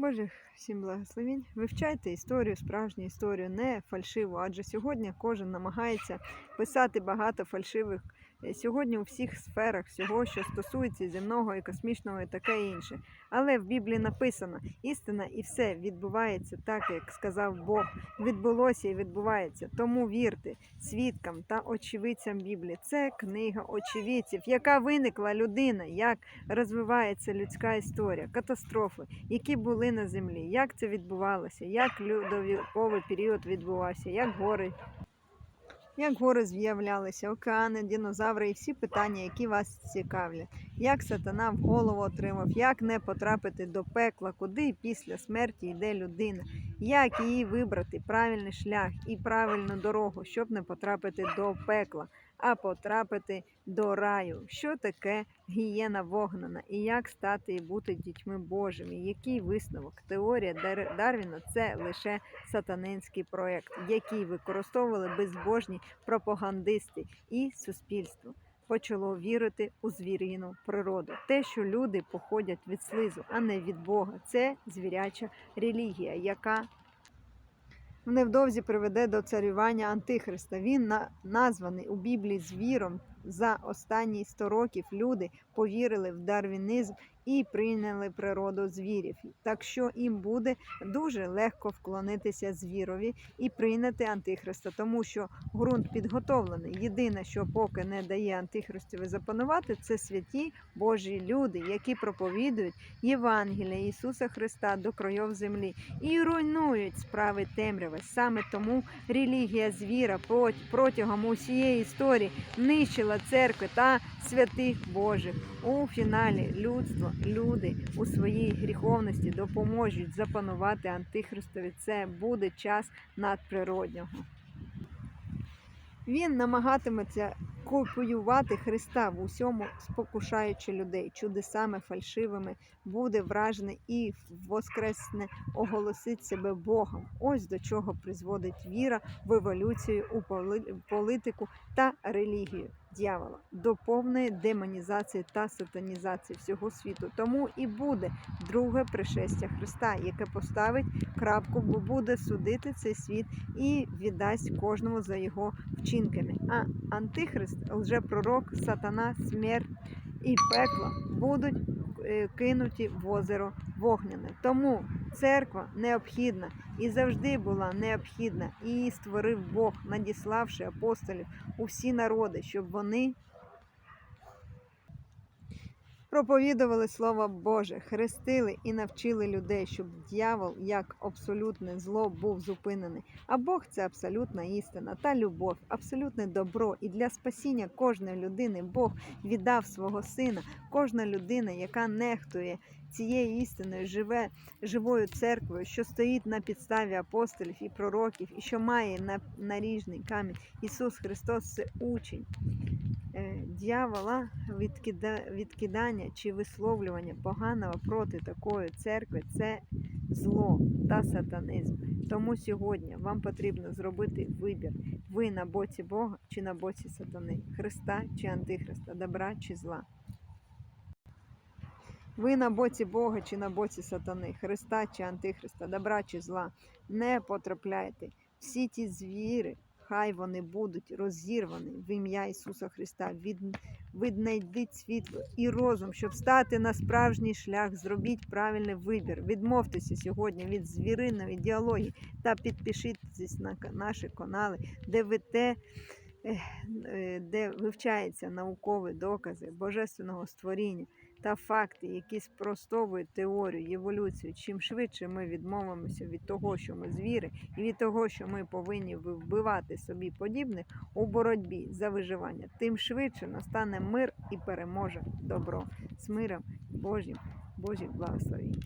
Божих всім благословінь. Вивчайте історію, справжню історію, не фальшиву. Адже сьогодні кожен намагається писати багато фальшивих. Сьогодні у всіх сферах всього, що стосується земного і космічного, і таке інше. Але в Біблії написано істина і все відбувається так, як сказав Бог. Відбулося і відбувається. Тому вірте свідкам та очевидцям Біблії. Це книга очевидців, яка виникла людина, як розвивається людська історія, катастрофи, які були на землі, як це відбувалося, як льодовіковий період відбувався, як гори. Як гори з'являлися, океани, динозаври і всі питання, які вас цікавлять. Як сатана в голову отримав, як не потрапити до пекла, куди після смерті йде людина, як її вибрати правильний шлях і правильну дорогу, щоб не потрапити до пекла, а потрапити до раю. Що таке гієна вогнена і як стати і бути дітьми Божими? Який висновок? Теорія Дар- Дарвіна це лише сатанинський проект, який використовували безбожні пропагандисти і суспільство. Почало вірити у звірину природу. Те, що люди походять від слизу, а не від Бога, це звіряча релігія, яка невдовзі приведе до царювання Антихриста. Він на, названий у Біблії звіром. За останні 100 років люди повірили в дарвінізм і прийняли природу звірів. Так що їм буде дуже легко вклонитися звірові і прийняти антихриста, тому що ґрунт підготовлений. Єдине, що поки не дає антихристові запанувати, це святі Божі люди, які проповідують Євангелія Ісуса Христа до крайов землі і руйнують справи темряви. Саме тому релігія звіра протягом усієї історії нищила церкви та святих Божих. У фіналі людство, люди у своїй гріховності допоможуть запанувати антихристові. Це буде час надприроднього. Він намагатиметься копіювати Христа в усьому, спокушаючи людей чудесами фальшивими, буде вражений і воскресне оголосить себе Богом. Ось до чого призводить віра в еволюцію у політику та релігію дьявола, до повної демонізації та сатанізації всього світу. Тому і буде друге пришестя Христа, яке поставить крапку, бо буде судити цей світ і віддасть кожному за його вчинками. А антихрист, лжепророк, сатана, смерть і пекло будуть е, кинуті в озеро вогняне. Тому церква необхідна і завжди була необхідна. І її створив Бог, надіславши апостолів у всі народи, щоб вони проповідували Слово Боже, хрестили і навчили людей, щоб дьявол як абсолютне зло був зупинений. А Бог це абсолютна істина та любов, абсолютне добро. І для спасіння кожної людини Бог віддав свого сина. Кожна людина, яка нехтує цією істиною, живе живою церквою, що стоїть на підставі апостолів і пророків, і що має на, наріжний камінь. Ісус Христос це учень. Е, Дьявола відкида, відкидання чи висловлювання поганого проти такої церкви це зло та сатанизм. Тому сьогодні вам потрібно зробити вибір: ви на боці Бога чи на боці сатани, Христа чи Антихриста, добра чи зла. Ви на боці Бога чи на боці сатани, Христа чи Антихриста, добра чи зла. Не потрапляйте. Всі ті звіри, хай вони будуть розірвані в ім'я Ісуса Христа. Від, віднайдіть світло і розум, щоб стати на справжній шлях. Зробіть правильний вибір. Відмовтеся сьогодні від звіриної ідеології та підпишіться на наші канали, де ви те. е, Де вивчаються наукові докази божественного створіння та факти, які спростовують теорію еволюцію. Чим швидше ми відмовимося від того, що ми звіри, і від того, що ми повинні вбивати собі подібних у боротьбі за виживання, тим швидше настане мир і переможе добро з миром Божим, Божі благословень.